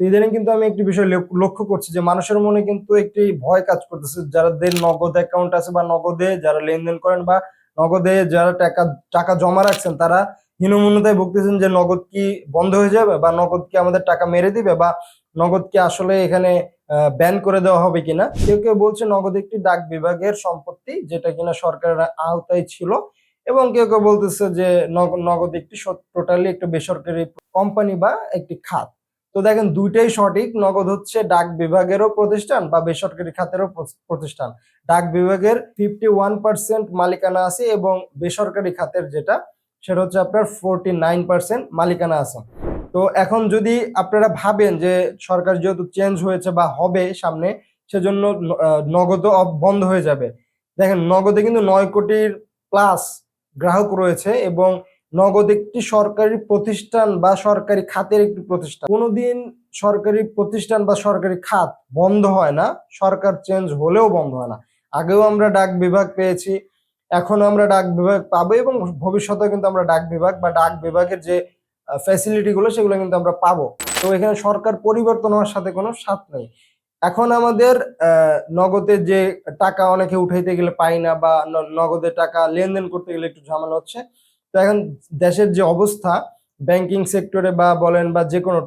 ইদানিং কিন্তু আমি একটি বিষয় লক্ষ্য করছি যে মানুষের মনে কিন্তু একটি ভয় কাজ করতেছে। যাদের নগদ অ্যাকাউন্ট আছে বা নগদে যারা লেনদেন করেন বা নগদে যারা টাকা টাকা জমা রাখছেন, তারা হীনমন্যতায় ভুগতেছেন যে নগদ কি বন্ধ হয়ে যাবে বা নগদ কি আমাদের টাকা মেরে দিবে বা নগদ কি আসলে এখানে ব্যান করে দেওয়া হবে কিনা। কেউ কেউ বলছে নগদ একটি ডাক বিভাগের সম্পত্তি যেটা কিনা সরকারের আওতায় ছিল এবং কেউ কেউ বলতেছে যে নগ- নগদ একটি টোটালি একটা বেসরকারি কোম্পানি বা একটি খাত। তো দেখেন দুইটাই সঠিক নগদ হচ্ছে ডাক বিভাগেরও প্রতিষ্ঠান বা বেসরকারি খাতেরও প্রতিষ্ঠান। ডাক বিভাগের ফিফটি ওয়ান পার্সেন্ট মালিকানা আছে এবং বেসরকারি খাতের যেটা সেটা হচ্ছে আপনার ফোরটি নাইন পার্সেন্ট মালিকানা আছে। তো এখন যদি আপনারা ভাবেন যে সরকার যেহেতু চেঞ্জ হয়েছে বা হবে সামনে সেজন্য ন- আহ, নগদও অফ- বন্ধ হয়ে যাবে। দেখেন নগদে কিন্তু নয় কোটির প্লাস গ্রাহক রয়েছে এবং নগদ একটি সরকারি প্রতিষ্ঠান বা সরকারি খাতের একটি প্রতিষ্ঠান। কোনোদিন সরকারি প্রতিষ্ঠান বা সরকারি খাত বন্ধ হয় না, সরকার চেঞ্জ হলেও বন্ধ হয় না। আগেও আমরা ডাক বিভাগ পেয়েছি এখন আমরা ডাক বিভাগ পাবো এবং ভবিষ্যতে কিন্তু আমরা ডাক বিভাগ বা ডাক বিভাগের যে ফ্যাসিলিটি গুলো সেগুলো কিন্তু আমরা পাবো। তো এখানে সরকার পরিবর্তন হওয়ার সাথে কোনো সাথ নেই। এখন আমাদের নগদে যে টাকা অনেকে উঠাইতে গেলে পাই না বা নগদে টাকা লেনদেন করতে গেলে একটু ঝামেলা হচ্ছে। তো এখন দেশের যে অবস্থা ব্যাংকিং সেক্টরে বা বলেন বা যে কোনো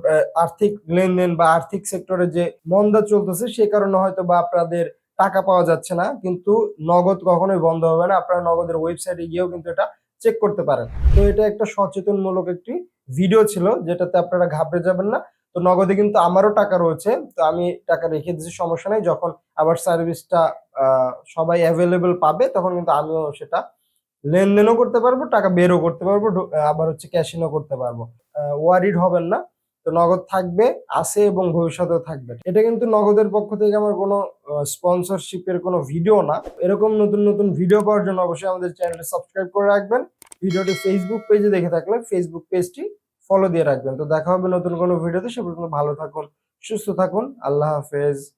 আর্থিক লেনদেন বা আর্থিক সেক্টরে যে মন্দা চলতেছে, সে কারণে হয়তো বা আপনাদের টাকা পাওয়া যাচ্ছে না, কিন্তু নগদ কখনোই বন্ধ হবে না। আপনারা নগদের ওয়েবসাইটে গিয়েও কিন্তু এটা চেক করতে পারেন। তো এটা একটা সচেতনমূলক একটি ভিডিও ছিল, যেটাতে আপনারা ঘাবড়ে যাবেন না। তো নগদে কিন্তু আমারও টাকা রয়েছে, তো আমি টাকা রেখে দিচ্ছি সমস্যা নেই। যখন আবার সার্ভিসটা সবাই অ্যাভেলেবেল পাবে, তখন কিন্তু আমিও সেটা লেনদেনও করতে পারব, টাকা বেরও করতে পারব আবার হচ্ছে ক্যাশিনও করতে পারব। ওয়ারিড হবেন না। তো নগদ থাকবে, আছে এবং ভবিষ্যতেও থাকবে। এটা কিন্তু নগদের পক্ষ থেকে আমার কোনো স্পন্সরশিপের কোনো ভিডিও না। এরকম নতুন নতুন ভিডিও পাওয়ার জন্য অবশ্যই আমাদের চ্যানেলটি সাবস্ক্রাইব করে রাখবেন। ভিডিওটি ফেসবুক পেজে দেখে থাকলে ফেসবুক পেজটি ফলো দিয়ে রাখবেন। তো দেখা হবে নতুন কোনো ভিডিওতে সে পর্যন্ত ভালো থাকুন, সুস্থ থাকুন। আল্লাহ হাফেজ।